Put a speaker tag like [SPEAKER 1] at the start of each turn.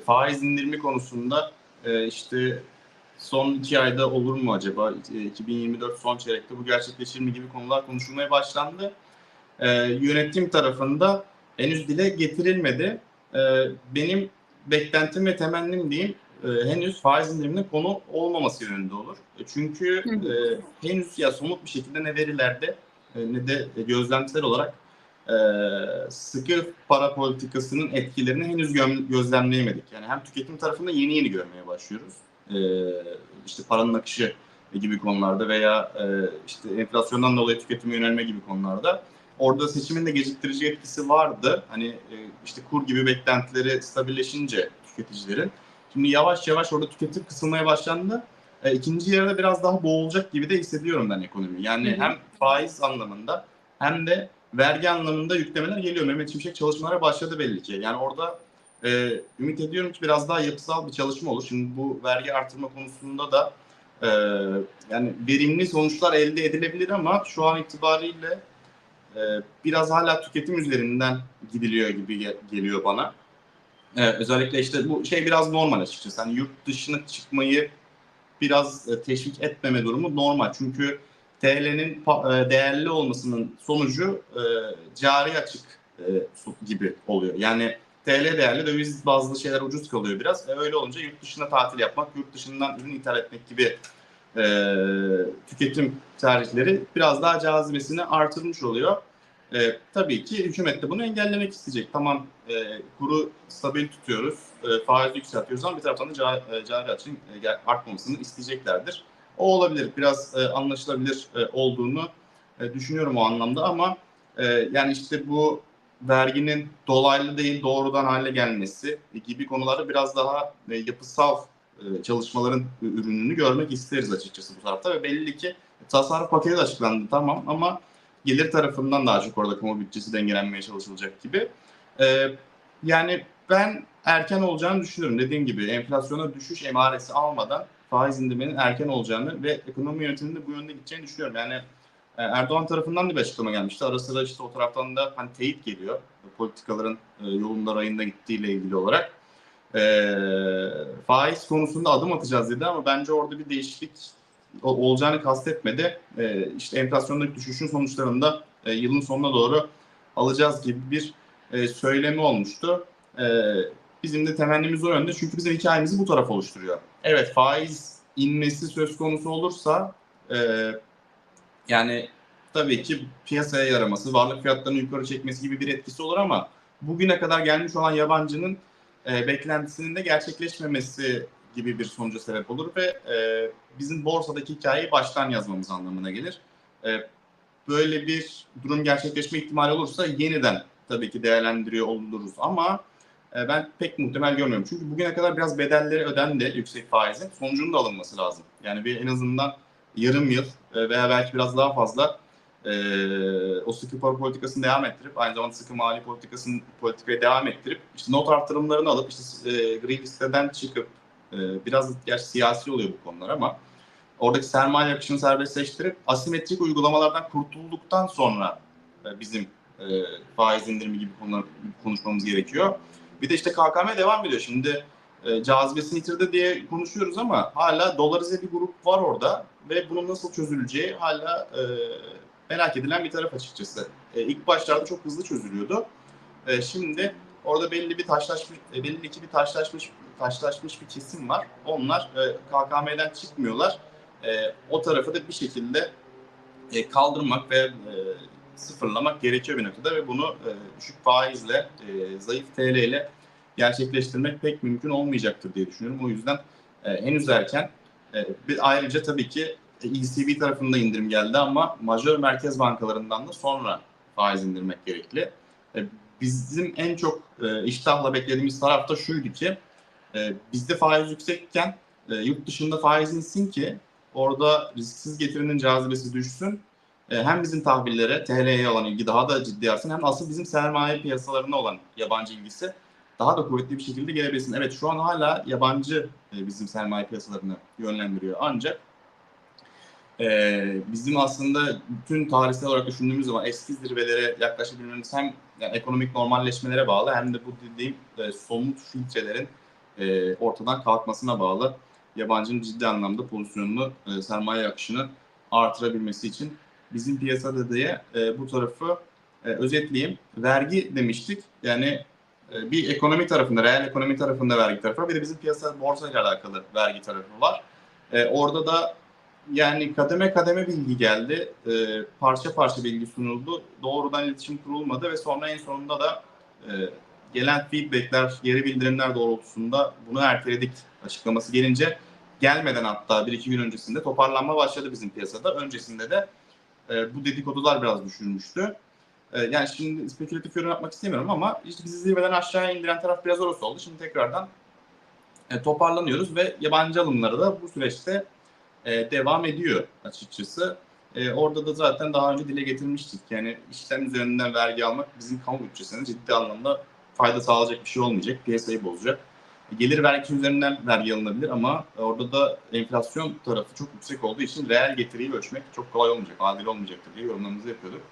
[SPEAKER 1] faiz indirimi konusunda e, işte son iki ayda olur mu acaba? E, 2024 son çeyrekte bu gerçekleşir mi gibi konular konuşulmaya başlandı. E, yönetim tarafında henüz dile getirilmedi. E, benim beklentim ve temennim diyeyim e, henüz faiz indiriminin konu olmaması yönünde olur. E, çünkü e, henüz ya somut bir şekilde ne verilerde e, ne de gözlemsel olarak e, sıkı para politikasının etkilerini henüz gö- gözlemleyemedik. Yani hem tüketim tarafında yeni yeni görmeye başlıyoruz. E, işte paranın akışı gibi konularda veya e, işte enflasyondan dolayı tüketime yönelme gibi konularda. Orada seçimin de geciktirici etkisi vardı. Hani e, işte kur gibi beklentileri stabilleşince tüketicilerin. Şimdi yavaş yavaş orada tüketim kısılmaya başlandı. E, ikinci yarıda biraz daha boğulacak gibi de hissediyorum ben ekonomi. Yani hem faiz anlamında hem de vergi anlamında yüklemeler geliyor. Mehmet Şimşek çalışmalara başladı belli ki. Yani orada e, ümit ediyorum ki biraz daha yapısal bir çalışma olur. Şimdi bu vergi artırma konusunda da e, yani verimli sonuçlar elde edilebilir ama şu an itibariyle e, biraz hala tüketim üzerinden gidiliyor gibi ge- geliyor bana. E, özellikle işte bu şey biraz normal açıkçası. Hani yurt dışına çıkmayı biraz e, teşvik etmeme durumu normal. Çünkü TL'nin e, değerli olmasının sonucu e, cari açık e, gibi oluyor. Yani TL değerli döviz bazı şeyler ucuz kalıyor biraz. E, öyle olunca yurt dışına tatil yapmak, yurt dışından ürün ithal etmek gibi e, tüketim tercihleri biraz daha cazibesini artırmış oluyor. E, tabii ki hükümet de bunu engellemek isteyecek. Tamam e, kuru stabil tutuyoruz, e, faiz yükseltiyoruz ama bir taraftan da ca- e, cari açığın artmamasını isteyeceklerdir. O olabilir, biraz e, anlaşılabilir e, olduğunu e, düşünüyorum o anlamda ama e, yani işte bu verginin dolaylı değil doğrudan hale gelmesi gibi konularda biraz daha e, yapısal e, çalışmaların ürününü görmek isteriz açıkçası bu tarafta ve belli ki tasarruf paketi de açıklandı tamam ama gelir tarafından daha çok orada kamu bütçesi dengelenmeye çalışılacak gibi. E, yani ben erken olacağını düşünüyorum. Dediğim gibi enflasyona düşüş emaresi almadan faiz indiriminin erken olacağını ve ekonomi yönetiminin de bu yönde gideceğini düşünüyorum. Yani e, Erdoğan tarafından da bir açıklama gelmişti. Ara sıra işte o taraftan da hani teyit geliyor. Politikaların e, yolunda rayında gittiğiyle ilgili olarak. E, faiz konusunda adım atacağız dedi ama bence orada bir değişiklik olacağını kastetmedi. E, işte enflasyondaki düşüşün sonuçlarında e, yılın sonuna doğru alacağız gibi bir e, söylemi olmuştu. E, bizim de temennimiz o yönde çünkü bizim hikayemizi bu taraf oluşturuyor. Evet faiz inmesi söz konusu olursa e, yani tabii ki piyasaya yaraması, varlık fiyatlarını yukarı çekmesi gibi bir etkisi olur ama bugüne kadar gelmiş olan yabancının e, beklentisinin de gerçekleşmemesi gibi bir sonuca sebep olur ve e, bizim borsadaki hikayeyi baştan yazmamız anlamına gelir. E, böyle bir durum gerçekleşme ihtimali olursa yeniden tabii ki değerlendiriyor oluruz ama e, ben pek muhtemel görmüyorum. Çünkü bugüne kadar biraz bedelleri ödendi yüksek faizin. Sonucunun da alınması lazım. Yani bir en azından yarım yıl e, veya belki biraz daha fazla e, o sıkı para politikasını devam ettirip aynı zamanda sıkı mali politikasını politikaya devam ettirip işte not artırımlarını alıp işte e, gri listeden çıkıp biraz gerçi siyasi oluyor bu konular ama oradaki sermaye akışını serbestleştirip asimetrik uygulamalardan kurtulduktan sonra bizim faiz indirimi gibi konular konuşmamız gerekiyor. Bir de işte KKM devam ediyor. Şimdi e, cazibesini yitirdi diye konuşuyoruz ama hala dolarize bir grup var orada ve bunun nasıl çözüleceği hala e, merak edilen bir taraf açıkçası. E, ilk başlarda çok hızlı çözülüyordu. E, şimdi orada belli bir taşlaşmış, e, belli ki bir taşlaşmış taşlaşmış bir kesim var. Onlar e, KKM'den çıkmıyorlar. E, o tarafı da bir şekilde e, kaldırmak ve e, sıfırlamak gerekiyor bir noktada ve bunu e, düşük faizle, e, zayıf TL ile gerçekleştirmek pek mümkün olmayacaktır diye düşünüyorum. O yüzden e, henüz erken. E, bir ayrıca tabii ki ECB tarafında indirim geldi ama majör merkez bankalarından da sonra faiz indirmek gerekli. E, bizim en çok e, iştahla beklediğimiz taraf da şuydu ki e, bizde faiz yüksekken e, yurt dışında faiz insin ki orada risksiz getirinin cazibesi düşsün. E, hem bizim tahvillere, TL'ye olan ilgi daha da ciddi artsın hem asıl bizim sermaye piyasalarına olan yabancı ilgisi daha da kuvvetli bir şekilde gelebilsin. Evet şu an hala yabancı e, bizim sermaye piyasalarını yönlendiriyor. Ancak e, bizim aslında bütün tarihsel olarak düşündüğümüz zaman eski zirvelere yaklaşabilmemiz hem yani ekonomik normalleşmelere bağlı hem de bu dediğim e, somut filtrelerin e, ortadan kalkmasına bağlı. Yabancının ciddi anlamda pozisyonunu, sermaye akışını artırabilmesi için bizim piyasada diye e, bu tarafı e, özetleyeyim. Vergi demiştik. Yani e, bir ekonomi tarafında, reel ekonomi tarafında vergi tarafı var. Bir de bizim piyasa borsa ile alakalı vergi tarafı var. E, orada da yani kademe kademe bilgi geldi. E, parça parça bilgi sunuldu. Doğrudan iletişim kurulmadı ve sonra en sonunda da e, gelen feedbackler, geri bildirimler doğrultusunda bunu erteledik açıklaması gelince gelmeden hatta bir iki gün öncesinde toparlanma başladı bizim piyasada. Öncesinde de e, bu dedikodular biraz düşürmüştü. E, yani şimdi spekülatif yorum yapmak istemiyorum ama işte bizi zirveden aşağıya indiren taraf biraz orası oldu. Şimdi tekrardan e, toparlanıyoruz ve yabancı alımları da bu süreçte e, devam ediyor açıkçası. E, orada da zaten daha önce dile getirmiştik. Yani işlem üzerinden vergi almak bizim kamu bütçesine ciddi anlamda fayda sağlayacak bir şey olmayacak. Piyasayı bozacak. Gelir vergisi üzerinden vergi alınabilir ama orada da enflasyon tarafı çok yüksek olduğu için reel getiriyi ölçmek çok kolay olmayacak, adil olmayacaktır diye yorumlarımızı yapıyorduk.